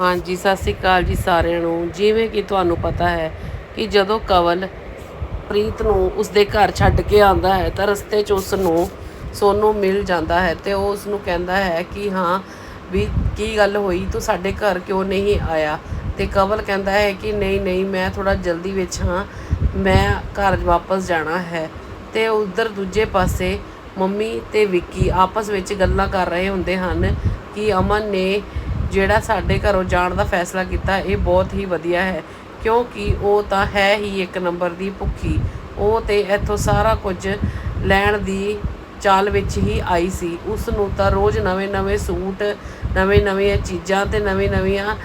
ਹਾਂਜੀ, ਸਤਿ ਸ੍ਰੀ ਅਕਾਲ ਜੀ ਸਾਰਿਆਂ ਨੂੰ। ਜਿਵੇਂ ਕਿ ਤੁਹਾਨੂੰ ਪਤਾ ਹੈ ਕਿ ਜਦੋਂ ਕਵਲ ਪ੍ਰੀਤ ਨੂੰ ਉਸਦੇ ਘਰ ਛੱਡ ਕੇ ਆਉਂਦਾ ਹੈ, ਤਾਂ ਰਸਤੇ 'ਚ ਉਸ ਨੂੰ ਸੋਨੂ ਮਿਲ ਜਾਂਦਾ ਹੈ ਤੇ ਉਹ ਉਸ ਨੂੰ ਕਹਿੰਦਾ ਹੈ ਕਿ ਹਾਂ ਵੀ ਕੀ ਗੱਲ ਹੋਈ? ਤੂੰ ਸਾਡੇ ਘਰ ਕਿਉਂ ਨਹੀਂ ਆਇਆ? ਤੇ ਕਵਲ ਕਹਿੰਦਾ ਹੈ ਕਿ ਨਹੀਂ ਨਹੀਂ, ਮੈਂ ਥੋੜਾ ਜਲਦੀ ਵਿੱਚ ਹਾਂ। ਮੈਂ ਘਰ ਵਾਪਸ ਜਾਣਾ ਹੈ। ਤੇ ਉਧਰ ਦੂਜੇ ਪਾਸੇ ਮੰਮੀ ਤੇ ਵਿੱਕੀ ਆਪਸ ਵਿੱਚ ਗੱਲਾਂ ਕਰ ਰਹੇ ਹੁੰਦੇ ਹਨ ਕਿ ਅਮਨ ਨੇ ਜਿਹੜਾ ਸਾਡੇ ਘਰੋਂ ਜਾਣ ਦਾ ਫੈਸਲਾ ਕੀਤਾ, ਇਹ ਬਹੁਤ ਹੀ ਵਧੀਆ ਹੈ। ਕਿਉਂਕਿ ਉਹ ਤਾਂ ਹੈ ਹੀ ਇੱਕ ਨੰਬਰ ਦੀ ਭੁੱਖੀ। ਉਹ ਤੇ ਇੱਥੋਂ ਸਾਰਾ ਕੁਝ ਲੈਣ ਦੀ ਚਾਲ ਵਿੱਚ ਹੀ ਆਈ ਸੀ। ਉਸ ਨੂੰ ਤਾਂ ਰੋਜ਼ ਨਵੇਂ-ਨਵੇਂ ਸੂਟ ਨਵੇਂ-ਨਵੀਆਂ ਚੀਜ਼ਾਂ ਤੇ ਨਵੇਂ-ਨਵੀਆਂ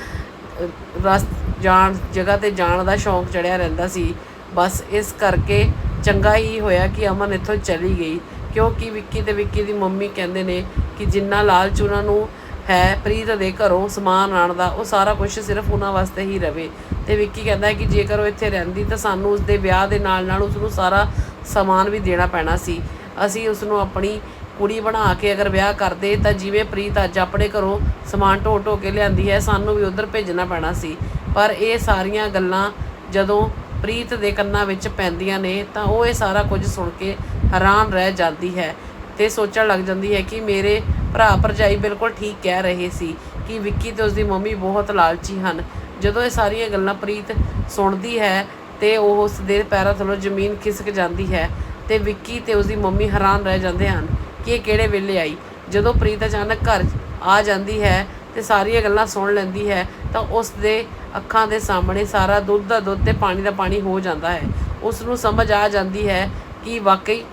ਰਸ, ਜਾਣ, ਜਗ੍ਹਾ ਤੇ ਜਾਣ ਦਾ ਸ਼ੌਂਕ ਚੜਿਆ ਰਹਿੰਦਾ ਸੀ। ਬਸ ਇਸ ਕਰਕੇ ਚੰਗਾ ਹੀ ਹੋਇਆ ਕਿ ਅਮਨ ਇੱਥੋਂ ਚਲੀ ਗਈ। ਕਿਉਂਕਿ ਵਿੱਕੀ ਤੇ ਵਿੱਕੀ ਦੀ ਮੰਮੀ ਕਹਿੰਦੇ ਨੇ ਕਿ ਜਿੰਨਾ ਲਾਲਚ ਉਹਨਾਂ ਨੂੰ ਹੈ, ਪ੍ਰੀਤ ਦੇ ਘਰੋਂ ਸਮਾਨ ਆਣ ਦਾ, ਉਹ ਸਾਰਾ ਕੁਝ ਸਿਰਫ ਉਹਨਾਂ ਵਾਸਤੇ ਹੀ ਰਵੇ। ਤੇ ਵਿੱਕੀ ਕਹਿੰਦਾ ਹੈ ਕਿ ਜੇਕਰ ਉਹ ਇੱਥੇ ਰਹਿੰਦੀ ਤਾਂ ਸਾਨੂੰ ਉਸਦੇ ਵਿਆਹ ਦੇ ਨਾਲ ਨਾਲ ਉਸ ਨੂੰ ਸਾਰਾ ਸਮਾਨ ਵੀ ਦੇਣਾ ਪੈਣਾ ਸੀ। ਅਸੀਂ ਉਸ ਨੂੰ ਆਪਣੀ ਕੁੜੀ ਬਣਾ ਕੇ ਅਗਰ ਵਿਆਹ ਕਰਦੇ ਤਾਂ ਜਿਵੇਂ ਪ੍ਰੀਤ ਅੱਜ ਆਪਣੇ ਘਰੋਂ ਸਮਾਨ ਢੋ ਢੋ ਕੇ ਲਿਆਂਦੀ ਹੈ, ਸਾਨੂੰ ਵੀ ਉਧਰ ਭੇਜਣਾ ਪੈਣਾ ਸੀ। ਪਰ ਇਹ ਸਾਰੀਆਂ ਗੱਲਾਂ ਜਦੋਂ ਪ੍ਰੀਤ ਦੇ ਕੰਨਾਂ ਵਿੱਚ ਪੈਂਦੀਆਂ ਨੇ ਤਾਂ ਉਹ ਇਹ ਸਾਰਾ ਕੁਝ ਸੁਣ ਕੇ ਹੈਰਾਨ ਰਹਿ ਜਾਂਦੀ ਹੈ। ਤੇ ਸੋਚਣ ਲੱਗ ਜਾਂਦੀ ਹੈ ਕਿ ਮੇਰੇ ਭਰਾ ਭਰਜਾਈ ਬਿਲਕੁਲ ਠੀਕ ਕਹਿ ਰਹੇ ਸੀ ਕਿ ਵਿੱਕੀ ਤੇ ਉਸਦੀ ਮੰਮੀ ਬਹੁਤ ਲਾਲਚੀ ਹਨ। ਜਦੋਂ ਇਹ ਸਾਰੀਆਂ ਗੱਲਾਂ ਪ੍ਰੀਤ ਸੁਣਦੀ ਹੈ ਤੇ ਉਹ ਉਸ ਦੇ ਪੈਰਾਂ ਥੱਲੋਂ ਜ਼ਮੀਨ ਖਿਸਕ ਜਾਂਦੀ ਹੈ ਤੇ ਵਿੱਕੀ ਤੇ ਉਸਦੀ ਮੰਮੀ ਹੈਰਾਨ ਰਹਿ ਜਾਂਦੇ ਹਨ ਕਿ ਇਹ ਕਿਹੜੇ ਵੇਲੇ ਆਈ। ਜਦੋਂ ਪ੍ਰੀਤ ਅਚਾਨਕ ਘਰ ਆ ਜਾਂਦੀ ਹੈ ਤੇ ਸਾਰੀਆਂ ਗੱਲਾਂ ਸੁਣ ਲੈਂਦੀ ਹੈ ਤਾਂ ਉਸ ਦੇ ਅੱਖਾਂ ਦੇ ਸਾਹਮਣੇ ਸਾਰਾ ਦੁੱਧ ਦਾ ਦੁੱਧ ਤੇ ਪਾਣੀ ਦਾ ਪਾਣੀ ਹੋ ਜਾਂਦਾ ਹੈ। ਉਸ ਨੂੰ ਸਮਝ ਆ ਜਾਂਦੀ ਹੈ ਕਿ ਵਾਕਈ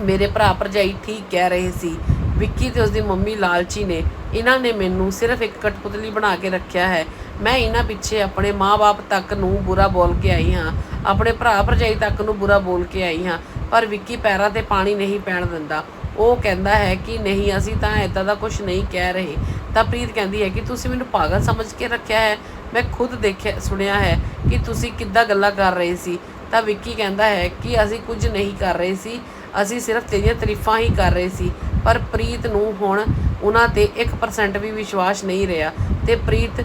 ਮੇਰੇ ਭਰਾ ਭਰਜਾਈ ਠੀਕ ਕਹਿ ਰਹੇ ਸੀ। ਵਿੱਕੀ ਤੇ ਉਸਦੀ ਮੰਮੀ ਲਾਲਚੀ ਨੇ। ਇਹਨਾਂ ਨੇ ਮੈਨੂੰ ਸਿਰਫ ਇੱਕ ਕਠਪੁਤਲੀ ਬਣਾ ਕੇ ਰੱਖਿਆ ਹੈ। ਮੈਂ ਇਹਨਾਂ ਪਿੱਛੇ ਆਪਣੇ ਮਾਪੇ ਤੱਕ ਨੂੰ ਬੁਰਾ ਬੋਲ ਕੇ ਆਈ ਹਾਂ। ਆਪਣੇ ਭਰਾ ਭਰਜਾਈ ਤੱਕ ਨੂੰ ਬੁਰਾ ਬੋਲ ਕੇ ਆਈ ਹਾਂ। ਪਰ ਵਿੱਕੀ ਪੈਰਾਂ ਤੇ ਪਾਣੀ ਨਹੀਂ ਪੈਣ ਦਿੰਦਾ। ਉਹ ਕਹਿੰਦਾ ਹੈ ਕਿ ਨਹੀਂ, ਅਸੀਂ ਤਾਂ ਇਦਾਂ ਦਾ ਕੁਝ ਨਹੀਂ ਕਹਿ ਰਹੇ। ਤਾਂ ਪ੍ਰੀਤ ਕਹਿੰਦੀ ਹੈ ਕਿ ਤੁਸੀਂ ਮੈਨੂੰ ਪਾਗਲ ਸਮਝ ਕੇ ਰੱਖਿਆ ਹੈ। ਮੈਂ ਖੁਦ ਦੇਖਿਆ, ਸੁਣਿਆ ਹੈ ਕਿ ਤੁਸੀਂ ਕਿੱਦਾਂ ਗੱਲਾਂ ਕਰ ਰਹੇ ਸੀ। ਤਾਂ ਵਿੱਕੀ ਕਹਿੰਦਾ ਹੈ ਕਿ ਅਸੀਂ ਕੁਝ ਨਹੀਂ ਕਰ ਰਹੇ ਸੀ। ਅਸੀਂ ਸਿਰਫ ਤੇਰੀਆਂ ਤਾਰੀਫਾਂ ਹੀ ਕਰ ਰਹੇ ਸੀ, ਪਰ ਪ੍ਰੀਤ ਨੂੰ ਹੁਣ ਉਹਨਾਂ ਤੇ 1% ਵੀ ਵਿਸ਼ਵਾਸ ਨਹੀਂ ਰਿਹਾ ਤੇ ਪ੍ਰੀਤ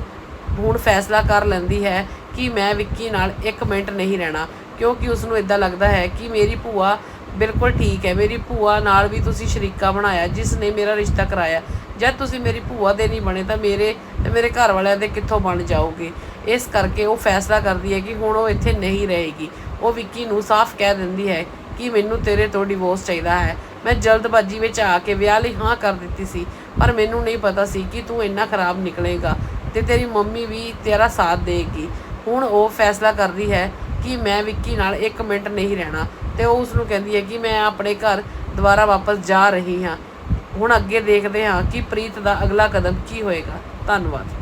ਹੁਣ ਫੈਸਲਾ ਕਰ ਲੈਂਦੀ ਹੈ ਕਿ ਮੈਂ ਵਿੱਕੀ ਨਾਲ 1 ਮਿੰਟ ਨਹੀਂ ਰਹਿਣਾ, ਕਿਉਂਕਿ ਉਸ ਨੂੰ ਇਦਾਂ ਲੱਗਦਾ ਹੈ ਕਿ ਮੇਰੀ ਭੂਆ ਬਿਲਕੁਲ ਠੀਕ ਹੈ, ਮੇਰੀ ਭੂਆ ਨਾਲ ਵੀ ਤੁਸੀਂ ਸ਼ਰੀਕਾ ਬਣਾਇਆ, ਜਿਸ ਨੇ ਮੇਰਾ ਰਿਸ਼ਤਾ ਕਰਾਇਆ। ਜਦ ਤੁਸੀਂ ਮੇਰੀ ਭੂਆ ਦੇ ਨਹੀਂ ਬਣੇ ਤਾਂ ਮੇਰੇ ਤੇ ਮੇਰੇ ਘਰ ਵਾਲਿਆਂ ਦੇ ਕਿੱਥੋਂ ਬਣ ਜਾਓਗੇ? ਇਸ ਕਰਕੇ ਉਹ ਫੈਸਲਾ ਕਰਦੀ ਹੈ ਕਿ ਹੁਣ ਉਹ ਇੱਥੇ ਨਹੀਂ ਰਹੇਗੀ। ਉਹ ਵਿੱਕੀ ਨੂੰ ਸਾਫ਼ ਕਹਿ ਦਿੰਦੀ ਹੈ ਕਿ ਮੈਨੂੰ ਤੇਰੇ ਤੋਂ ਡਿਵੋਰਸ ਚਾਹੀਦਾ ਹੈ। ਮੈਂ ਜਲਦਬਾਜ਼ੀ ਵਿੱਚ ਆ ਕੇ ਵਿਆਹ ਲਈ ਹਾਂ ਕਰ ਦਿੱਤੀ ਸੀ, ਪਰ ਮੈਨੂੰ ਨਹੀਂ ਪਤਾ ਸੀ ਕਿ ਤੂੰ ਇੰਨਾ ਖਰਾਬ ਨਿਕਲੇਗਾ ਤੇ ਤੇਰੀ ਮੰਮੀ ਵੀ ਤੇਰਾ ਸਾਥ ਦੇਗੀ ਹੁਣ ਉਹ ਫੈਸਲਾ ਕਰਦੀ ਹੈ ਕਿ ਮੈਂ ਵਿੱਕੀ ਨਾਲ 1 ਮਿੰਟ ਨਹੀਂ ਰਹਿਣਾ ਤੇ ਉਹ ਉਸ ਨੂੰ ਕਹਿੰਦੀ ਹੈ ਕਿ ਮੈਂ ਆਪਣੇ ਘਰ ਦੁਬਾਰਾ ਵਾਪਸ ਜਾ ਰਹੀ ਹਾਂ। ਹੁਣ ਅੱਗੇ ਦੇਖਦੇ ਹਾਂ ਕਿ ਪ੍ਰੀਤ ਦਾ ਅਗਲਾ ਕਦਮ ਕੀ ਹੋਏਗਾ। ਧੰਨਵਾਦ।